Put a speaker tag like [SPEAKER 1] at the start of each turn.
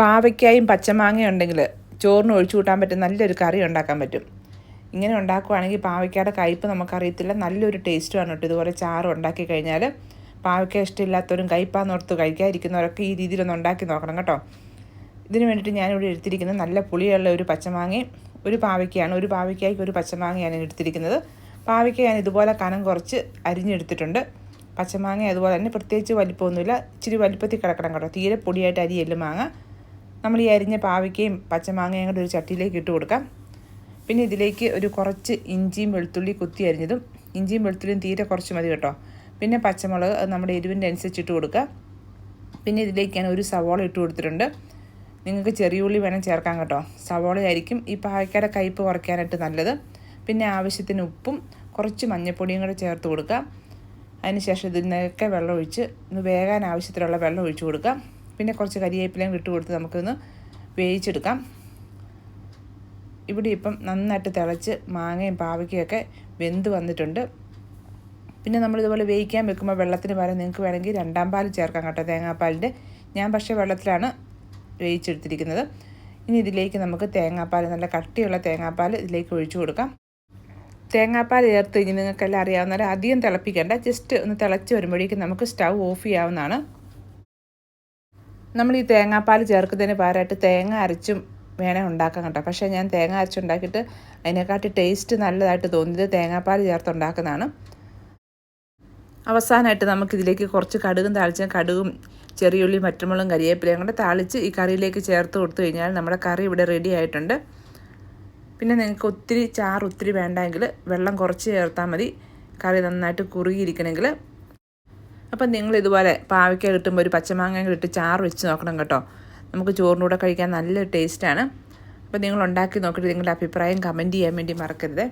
[SPEAKER 1] പാവയ്ക്കായും പച്ചമാങ്ങയും ഉണ്ടെങ്കിൽ ചോറിന് ഒഴിച്ചു കൂട്ടാൻ പറ്റും നല്ലൊരു കറി ഉണ്ടാക്കാൻ പറ്റും. ഇങ്ങനെ ഉണ്ടാക്കുവാണെങ്കിൽ പാവയ്ക്കയുടെ കയ്പ്പ് നമുക്കറിയത്തില്ല. നല്ലൊരു ടേസ്റ്റുമാണ് കേട്ടോ ഇതുപോലെ ചാറ് ഉണ്ടാക്കി കഴിഞ്ഞാൽ പാവയ്ക്ക ഇഷ്ടമില്ലാത്തവരും കയ്പ്പാന്നോർത്ത് കഴിക്കാതിരിക്കുന്നവരൊക്കെ ഈ രീതിയിലൊന്ന് ഉണ്ടാക്കി നോക്കണം കേട്ടോ. ഇതിന് വേണ്ടിയിട്ട് ഞാനിവിടെ എടുത്തിരിക്കുന്നത് നല്ല പുളിയുള്ള ഒരു പച്ചമാങ്ങയും ഒരു പാവയ്ക്കയാണ് ഒരു പാവയ്ക്കായ്ക്ക് ഒരു പച്ചമാങ്ങയാണ് എടുത്തിരിക്കുന്നത്. പാവയ്ക്ക ഞാൻ ഇതുപോലെ കനം കുറച്ച് അരിഞ്ഞെടുത്തിട്ടുണ്ട്. പച്ചമാങ്ങ അതുപോലെ തന്നെ പ്രത്യേകിച്ച് വലിപ്പമൊന്നുമില്ല. ഇച്ചിരി വലിപ്പത്തിൽ കിടക്കണം കേട്ടോ. തീരെ പൊടിയായിട്ട് അരിയല്ല മാങ്ങ. നമ്മൾ ഈ അരിഞ്ഞ പാവയ്ക്കയും പച്ചമാങ്ങയും കൂടെ ഒരു ചട്ടിയിലേക്ക് ഇട്ട് കൊടുക്കാം. പിന്നെ ഇതിലേക്ക് ഒരു കുറച്ച് ഇഞ്ചിയും വെളുത്തുള്ളി കുത്തി അരിഞ്ഞതും ഇഞ്ചിയും വെളുത്തുള്ളിയും തീരെ കുറച്ച് മതി കേട്ടോ. പിന്നെ പച്ചമുളക് അത് നമ്മുടെ എരിവിന്റെ അനുസരിച്ച് ഇട്ട് കൊടുക്കുക. പിന്നെ ഇതിലേക്ക് ഞാൻ ഒരു സവോള ഇട്ട് കൊടുത്തിട്ടുണ്ട്. നിങ്ങൾക്ക് ചെറിയ ഉള്ളി വേണം ചേർക്കാൻ കേട്ടോ. സവോളയായിരിക്കും ഈ പാവയ്ക്കയുടെ കയ്പ്പ് കുറയ്ക്കാനായിട്ട് നല്ലത്. പിന്നെ ആവശ്യത്തിന് ഉപ്പും കുറച്ച് മഞ്ഞൾപ്പൊടിയും കൂടെ ചേർത്ത് കൊടുക്കുക. അതിനുശേഷം ഇതിനൊക്കെ വെള്ളം ഒഴിച്ച് ഒന്ന് വേകാൻ ആവശ്യത്തിലുള്ള വെള്ളം ഒഴിച്ചു കൊടുക്കാം പിന്നെ കുറച്ച് കരിവേപ്പിലയും ഇട്ട് കൊടുത്ത് നമുക്കൊന്ന് വേവിച്ചെടുക്കാം. ഇവിടെ ഇപ്പം നന്നായിട്ട് തിളച്ച് മാങ്ങയും പാവയ്ക്കൊക്കെ വെന്ത് വന്നിട്ടുണ്ട്. പിന്നെ നമ്മളിതുപോലെ വേവിക്കാൻ വെക്കുമ്പോൾ വെള്ളത്തിന് പകരം നിങ്ങൾക്ക് വേണമെങ്കിൽ രണ്ടാം പാൽ ചേർക്കാം കേട്ടോ തേങ്ങാപ്പാലിന്റെ. ഞാൻ പക്ഷേ വെള്ളത്തിലാണ് വേവിച്ചെടുത്തിരിക്കുന്നത്. ഇനി ഇതിലേക്ക് നമുക്ക് തേങ്ങാപ്പാൽ നല്ല കട്ടിയുള്ള തേങ്ങാപ്പാൽ ഇതിലേക്ക് ഒഴിച്ചു കൊടുക്കാം. തേങ്ങാപ്പാൽ ചേർത്ത് ഇനി നിങ്ങൾക്കെല്ലാം അറിയാവുന്നവരെ അധികം തിളപ്പിക്കേണ്ട. ജസ്റ്റ് ഒന്ന് തിളച്ച് വരുമ്പോഴേക്കും നമുക്ക് സ്റ്റൗ ഓഫ് ചെയ്യാവുന്നതാണ്. നമ്മൾ ഈ തേങ്ങാപ്പാൽ ചേർക്കുന്നതിന് പകരമായിട്ട് തേങ്ങ അരച്ചും വേണേൽ ഉണ്ടാക്കാൻ കേട്ടോ. പക്ഷേ ഞാൻ തേങ്ങ അരച്ചുണ്ടാക്കിയിട്ട് അതിനെക്കാട്ടി ടേസ്റ്റ് നല്ലതായിട്ട് തോന്നിയത് തേങ്ങാപ്പാൽ ചേർത്തുണ്ടാക്കുന്നതാണ് അവസാനമായിട്ട് നമുക്കിതിലേക്ക് കുറച്ച് കടുകും താളിച്ച കടുകും ചെറിയുള്ളി മറ്റുമുളകും കരിയേപ്പിലയും കൂടെ താളിച്ച് ഈ കറിയിലേക്ക് ചേർത്ത് കൊടുത്തു കഴിഞ്ഞാൽ നമ്മുടെ കറി ഇവിടെ റെഡി ആയിട്ടുണ്ട്. പിന്നെ നിങ്ങൾക്ക് ഒത്തിരി ചാറ് ഒത്തിരി വേണ്ടെങ്കിൽ വെള്ളം കുറച്ച് ചേർത്താൽ മതി. കറി നന്നായിട്ട് കുറുകിയിരിക്കണമെങ്കിൽ അപ്പം നിങ്ങൾ ഇതുപോലെ പാവയ്ക്ക കിട്ടുമ്പോൾ ഒരു പച്ചമാങ്ങ ഇട്ട് ചാറ് വെച്ച് നോക്കണം കേട്ടോ. നമുക്ക് ചോറിന്റെ കൂടെ കഴിക്കാൻ നല്ല ടേസ്റ്റാണ്. അപ്പോൾ നിങ്ങൾ ഉണ്ടാക്കി നോക്കിയിട്ട് നിങ്ങളുടെ അഭിപ്രായം കമന്റ് ചെയ്യാൻ വേണ്ടി മറക്കരുത്.